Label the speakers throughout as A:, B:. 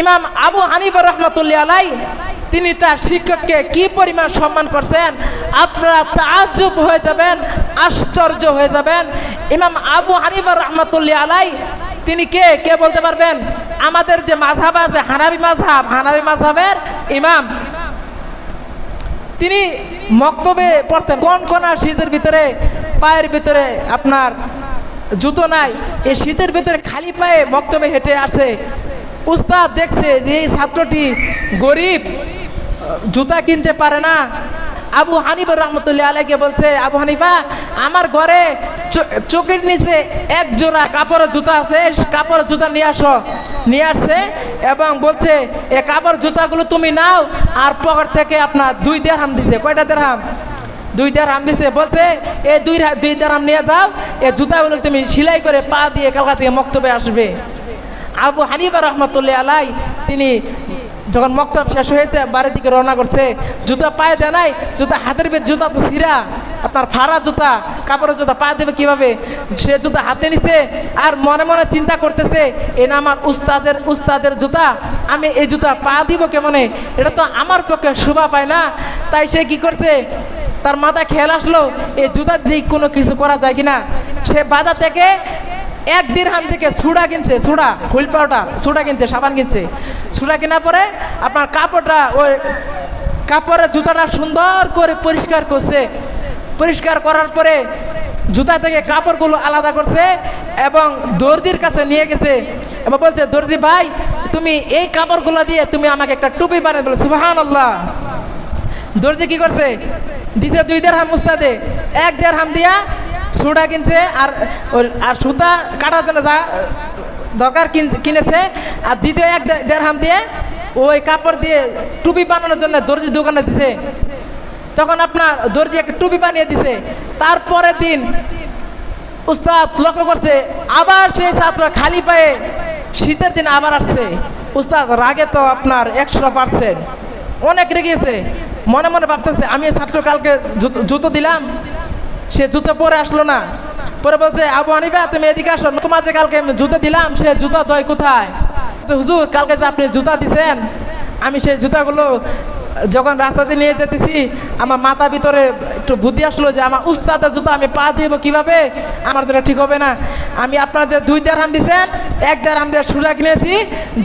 A: ইমাম আবু হানিফা রহমতুল্লাহ আলাই তিনি তার শিক্ষককে কি পরিমাণ সম্মান করছেন? আপনারা তাজ্জব হয়ে যাবেন, আশ্চর্য হয়ে যাবেন। ইমাম আবু হানিফা রহমতুল্লাহ আলাই তিনি কে? কে বলতে পারবেন? আমাদের যে মাঝহাব আছে, হানাবি মাঝহাব হানাবি মাঝহাবের ইমাম। তিনি মক্তবে পড়তেন। কোন কোন শীতের ভিতরে? পায়ের ভিতরে আপনার জুতো নাই। এই শীতের ভিতরে খালি পায়ে মক্তবে হেঁটে আসে। উস্তাদ দেখছে যে এই ছাত্রটি গরিব, জুতা কিনতে পারে না। আবু হানিফা রহমতুল্লাহ আলাইকে বলছে, আবু হানিফা, আমার ঘরে চোখের নিচে এক জোড়া কাপড়ের জুতা আছে কাপড়ের জুতা নিয়ে আসো। নিয়ে আসছে এবং বলছে, এ কাপড় জুতাগুলো তুমি নাও, আর পকেট থেকে আপনার দুই দেড়হাম দিছে। কয়টা দেড়হাম? দুই দেড়হাম দিছে। বলছে, এ দুই দুই দেড়হাম নিয়ে যাও, এ জুতাগুলো তুমি সেলাই করে পা দিয়ে কালকা থেকে মক্তবে আসবে। আবু হানিফা রহমতুল্লাহ আলাই তিনি যখন মক্তব শেষ হয়েছে, বাড়ির দিকে রওনা করছে, জুতা পায়ে দেয় নাই, জুতা হাতের ভিতর, জুতা তো সিরা আপনার ফাড়া জুতা, কাপড়ের জুতা পা দেবে কীভাবে? সে জুতা হাতে নিছে, আর মনে মনে চিন্তা করতেছে, এ না আমার উস্তাদের উস্তাদের জুতা, আমি এই জুতা পা দিব কেমনে? এটা তো আমার পক্ষে শোভা পায় না। তাই সে কি করছে? তার মাথায় খেয়াল আসলো এই জুতা দিয়ে কোনো কিছু করা যায় কিনা? সে বাজার থেকে এক দিরহাম থেকে সুডা কিনছে, সুডা, হুইল পাউডার, সুডা কিনছে, সাবান কিনছে। সুডা কেনার পরে আপনার কাপড়টা ওই কাপড়ের জুতাটা সুন্দর করে পরিষ্কার করছে। পরিষ্কার করার পরে জুতা থেকে কাপড়গুলো আলাদা করছে এবং দর্জির কাছে নিয়ে গেছে। এবং বলছে, দর্জি ভাই, তুমি এই কাপড়গুলো দিয়ে তুমি আমাকে একটা টুপি বানিয়ে বলে সুবাহান আল্লাহ দর্জি কি করছে? দিছে দুই দেড় হাম উস্তাদে, এক দেড় হাম দিয়া সুটা কিনছে আর আর সুতা কাটার জন্য যা দরকার কিন- কিনেছে। আর দ্বিতীয় এক দেড় হাম দিয়ে ওই কাপড় দিয়ে টুপি বানানোর জন্য দর্জি দোকানে দিছে। তখন আপনার দর্জি একটা টুপি বানিয়ে দিছে। তারপরের দিন উস্তাদ লক্ষ্য করছে, আবার সেই ছাত্র খালি পায়ে শীতের দিন আবার আসছে। উস্তাদ, রাগে তো আপনার একশো পার্সেন্ট। অনেক রেগেছে মনে মনে ভাবতেছে, আমি ছাত্র কালকে জুতো দিলাম। সে জুতো পরে আসলো না। পরে বলছে, আবু হানিফা, তুমি এদিকে আসো। তোমার যে কালকে জুতো দিলাম, সে জুতা জয় কোথায়? হুজুর, কালকে যে আপনি জুতা দিছেন, আমি সেই জুতাগুলো যখন রাস্তাতে নিয়ে যেতেছি, আমার মাথা ভিতরে একটু বুদ্ধি আসলো যে আমার উস্তাদের জুতো আমি পা দিব কীভাবে? আমার জন্য ঠিক হবে না। আমি আপনার যে দুই দেড় হাম দিয়েছেন এক দেড় হাম দিয়ে সুজা কিনেছি,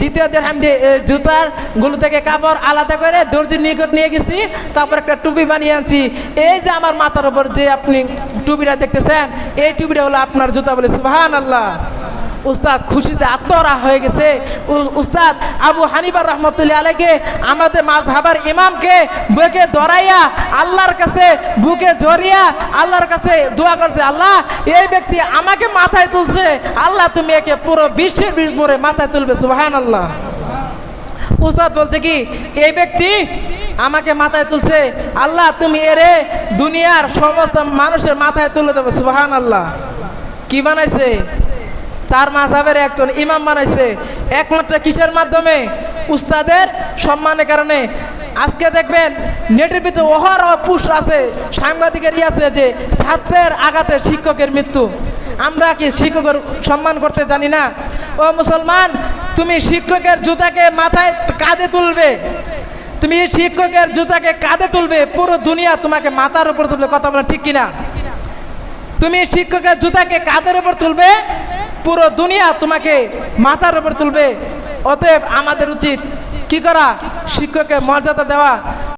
A: দ্বিতীয় দেড় হাম দিয়ে জুতারগুলো থেকে কাপড় আলাদা করে দর্জির নিকট নিয়ে গেছি, তারপর একটা টুপি বানিয়ে আনছি। এই যে আমার মাথার উপর যে আপনি টুপিটা দেখতেছেন, এই টুপিটা হলো আপনার জুতা বলে সুহান আল্লাহ উস্তাদ খুশিতে আত্মরা হয়ে গেছে। উস্তাদ আবু হানিবার রহমতুল্লাহ আলাইকে আমাদের মাঝহাবার ইমামকে বুকে ধরাইয়া আল্লাহর কাছে বুকে জড়িয়া আল্লাহর কাছে দোয়া করছে, আল্লাহ, এই ব্যক্তি আমাকে মাথায় তুলছে। আল্লাহ, তুমি একে পুরো বিশ্বের উপরে মাথায় তুলবে সুহান আল্লাহ উস্তাদ বলছে কি, এই ব্যক্তি আমাকে মাথায় তুলছে। আল্লাহ, তুমি এরে দুনিয়ার সমস্ত মানুষের মাথায় তুলে দেবে সুহান আল্লাহ কি বানাইছে? চার মাঝাবের একজন ইমাম বানাইছে। একমাত্র কিসের মাধ্যমে? উস্তাদের সম্মানের কারণে। আজকে দেখবেন, নেটের ভিতরে ওহার পুষ আছে, সাংবাদিকের ই আছে যে ছাত্রের আঘাতে শিক্ষকের মৃত্যু। আমরা কি শিক্ষকের সম্মান করতে জানি না? ও মুসলমান, তুমি শিক্ষকের জুতাকে মাথায় কাঁধে তুলবে। তুমি শিক্ষকের জুতাকে কাঁধে তুলবে, পুরো দুনিয়া তোমাকে মাথার উপর তুলবে। কথা বলা ঠিক কিনা? তুমি শিক্ষকের জুতাকে কাঁধের উপর তুলবে পুরো দুনিয়া তোমাকে মাথার উপর তুলবে। অতএব আমাদের উচিত কি করা? শিক্ষকের মর্যাদা দেওয়া।